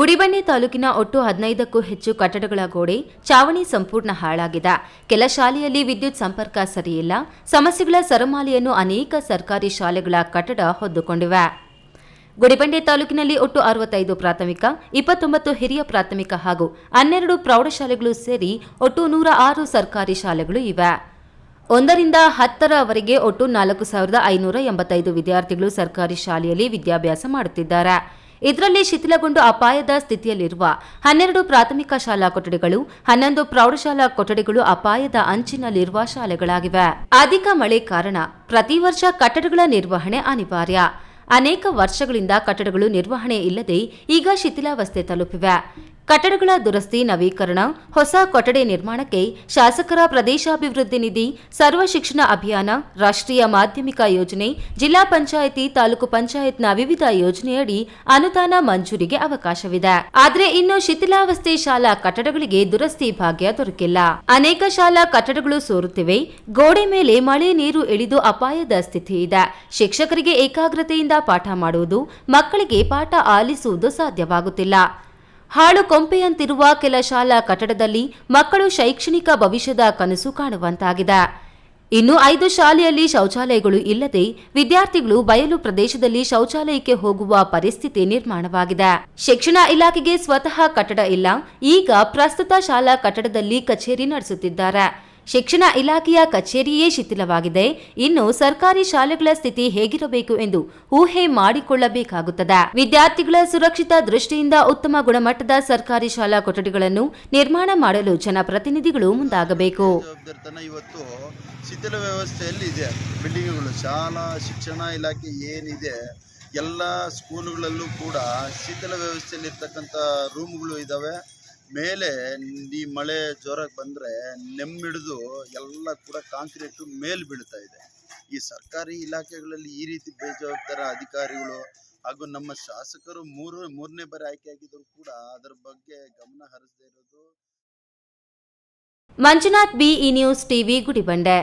ಗುಡಿಬಂಡೆ ತಾಲೂಕಿನ ಒಟ್ಟು ಹದಿನೈದಕ್ಕೂ ಹೆಚ್ಚು ಕಟ್ಟಡಗಳ ಗೋಡೆ ಚಾವಣಿ ಸಂಪೂರ್ಣ ಹಾಳಾಗಿದೆ. ಕೆಲ ಶಾಲೆಯಲ್ಲಿ ವಿದ್ಯುತ್ ಸಂಪರ್ಕ ಸರಿಯಿಲ್ಲ. ಸಮಸ್ಯೆಗಳ ಸರಮಾಲೆಯನ್ನು ಅನೇಕ ಸರ್ಕಾರಿ ಶಾಲೆಗಳ ಕಟ್ಟಡ ಹೊದ್ದುಕೊಂಡಿವೆ. ಗುಡಿಬಂಡೆ ತಾಲೂಕಿನಲ್ಲಿ ಒಟ್ಟು ಅರವತ್ತೈದು ಪ್ರಾಥಮಿಕ, ಇಪ್ಪತ್ತೊಂಬತ್ತು ಹಿರಿಯ ಪ್ರಾಥಮಿಕ ಹಾಗೂ ಹನ್ನೆರಡು ಪ್ರೌಢಶಾಲೆಗಳು ಸೇರಿ ಒಟ್ಟು ನೂರ ಆರು ಸರ್ಕಾರಿ ಶಾಲೆಗಳು ಇವೆ. ಒಂದರಿಂದ ಹತ್ತರವರೆಗೆ ಒಟ್ಟು ನಾಲ್ಕು ಸಾವಿರದ ಐನೂರ ಎಂಬತ್ತೈದು ವಿದ್ಯಾರ್ಥಿಗಳು ಸರ್ಕಾರಿ ಶಾಲೆಯಲ್ಲಿ ವಿದ್ಯಾಭ್ಯಾಸ ಮಾಡುತ್ತಿದ್ದಾರೆ. ಇದರಲ್ಲಿ ಶಿಥಿಲಗೊಂಡು ಅಪಾಯದ ಸ್ಥಿತಿಯಲ್ಲಿರುವ ಹನ್ನೆರಡು ಪ್ರಾಥಮಿಕ ಶಾಲಾ ಕೊಠಡಿಗಳು, ಹನ್ನೊಂದು ಪ್ರೌಢಶಾಲಾ ಕೊಠಡಿಗಳು ಅಪಾಯದ ಅಂಚಿನಲ್ಲಿರುವ ಶಾಲೆಗಳಾಗಿವೆ. ಅಧಿಕ ಮಳೆ ಕಾರಣ ಪ್ರತಿ ವರ್ಷ ಕಟ್ಟಡಗಳ ನಿರ್ವಹಣೆ ಅನಿವಾರ್ಯ. ಅನೇಕ ವರ್ಷಗಳಿಂದ ಕಟ್ಟಡಗಳು ನಿರ್ವಹಣೆ ಇಲ್ಲದೆ ಈಗ ಶಿಥಿಲಾವಸ್ಥೆ ತಲುಪಿವೆ. ಕಟ್ಟಡಗಳ ದುರಸ್ತಿ, ನವೀಕರಣ, ಹೊಸ ಕೊಠಡಿ ನಿರ್ಮಾಣಕ್ಕೆ ಶಾಸಕರ ಪ್ರದೇಶಾಭಿವೃದ್ಧಿ ನಿಧಿ, ಸರ್ವ ಶಿಕ್ಷಣ ಅಭಿಯಾನ, ರಾಷ್ಟ್ರೀಯ ಮಾಧ್ಯಮಿಕ ಯೋಜನೆ, ಜಿಲ್ಲಾ ಪಂಚಾಯಿತಿ, ತಾಲೂಕು ಪಂಚಾಯತ್ನ ವಿವಿಧ ಯೋಜನೆಯಡಿ ಅನುದಾನ ಮಂಜೂರಿಗೆ ಅವಕಾಶವಿದೆ. ಆದರೆ ಇನ್ನು ಶಿಥಿಲಾವಸ್ಥೆ ಶಾಲಾ ಕಟ್ಟಡಗಳಿಗೆ ದುರಸ್ತಿ ಭಾಗ್ಯ ದೊರಕಿಲ್ಲ. ಅನೇಕ ಶಾಲಾ ಕಟ್ಟಡಗಳು ಸೋರುತ್ತಿವೆ. ಗೋಡೆ ಮೇಲೆ ಮಳೆ ನೀರು ಇಳಿದು ಅಪಾಯದ ಸ್ಥಿತಿ ಇದೆ. ಶಿಕ್ಷಕರಿಗೆ ಏಕಾಗ್ರತೆಯಿಂದ ಪಾಠ ಮಾಡುವುದು, ಮಕ್ಕಳಿಗೆ ಪಾಠ ಆಲಿಸುವುದು ಸಾಧ್ಯವಾಗುತ್ತಿಲ್ಲ. ಹಾಳು ಕೊಂಪೆಯಂತಿರುವ ಕೆಲ ಶಾಲಾ ಕಟ್ಟಡದಲ್ಲಿ ಮಕ್ಕಳು ಶೈಕ್ಷಣಿಕ ಭವಿಷ್ಯದ ಕನಸು ಕಾಣುವಂತಾಗಿದೆ. ಇನ್ನು ಐದು ಶಾಲೆಯಲ್ಲಿ ಶೌಚಾಲಯಗಳು ಇಲ್ಲದೆ ವಿದ್ಯಾರ್ಥಿಗಳು ಬಯಲು ಪ್ರದೇಶದಲ್ಲಿ ಶೌಚಾಲಯಕ್ಕೆ ಹೋಗುವ ಪರಿಸ್ಥಿತಿ ನಿರ್ಮಾಣವಾಗಿದೆ. ಶಿಕ್ಷಣ ಇಲಾಖೆಗೆ ಸ್ವತಃ ಕಟ್ಟಡ ಇಲ್ಲ, ಈಗ ಪ್ರಸ್ತುತ ಶಾಲಾ ಕಟ್ಟಡದಲ್ಲಿ ಕಚೇರಿ ನಡೆಸುತ್ತಿದ್ದಾರೆ. ಶಿಕ್ಷಣ ಇಲಾಖೆಯ ಕಚೇರಿಯೇ ಶಿಥಿಲವಾಗಿದೆ. ಇನ್ನು ಸರ್ಕಾರಿ ಶಾಲೆಗಳ ಸ್ಥಿತಿ ಹೇಗಿರಬೇಕು ಎಂದು ಊಹೆ ಮಾಡಿಕೊಳ್ಳಬೇಕಾಗುತ್ತದೆ. ವಿದ್ಯಾರ್ಥಿಗಳ ಸುರಕ್ಷಿತ ದೃಷ್ಟಿಯಿಂದ ಉತ್ತಮ ಗುಣಮಟ್ಟದ ಸರ್ಕಾರಿ ಶಾಲಾ ಕೊಠಡಿಗಳನ್ನು ನಿರ್ಮಾಣ ಮಾಡಲು ಜನಪ್ರತಿನಿಧಿಗಳು ಮುಂದಾಗಬೇಕು. ಇವತ್ತು ಶಿಥಿಲ ವ್ಯವಸ್ಥೆಯಲ್ಲಿ ಇದೆ. ಬಿಲ್ಡಿಂಗ್ಗಳು, ಶಾಲಾ ಶಿಕ್ಷಣ ಇಲಾಖೆ ಏನಿದೆ, ಎಲ್ಲ ಸ್ಕೂಲ್ಗಳಲ್ಲೂ ಕೂಡ ಶಿಥಿಲ ವ್ಯವಸ್ಥೆಯಲ್ಲಿ ಇರ್ತಕ್ಕಂಥ ರೂಮ್ಗಳು ಇದ್ದಾವೆ. ಮೇಲೆ ಈ ಮಳೆ ಜೋರಾಗಿ ಬಂದರೆ ನೆಮ್ಮಿಡಿದು ಎಲ್ಲ ಕೂಡ ಕಾಂಕ್ರೀಟು ಮೇಲೆ ಬೀಳ್ತಾ ಇದೆ. ಈ ಸರ್ಕಾರಿ ಇಲಾಖೆಗಳಲ್ಲಿ ಈ ರೀತಿ ಬೇಜವಾಬ್ದಾರ ಅಧಿಕಾರಿಗಳು ಹಾಗೂ ನಮ್ಮ ಶಾಸಕರು ಮೂರು, ಮೂರನೇ ಬಾರಿ ಆಯ್ಕೆಯಾಗಿದ್ದರೂ ಕೂಡ ಅದರ ಬಗ್ಗೆ ಗಮನ ಹರಿಸದೇ ಇರೋದು Manjunath B E news TV Gudibande.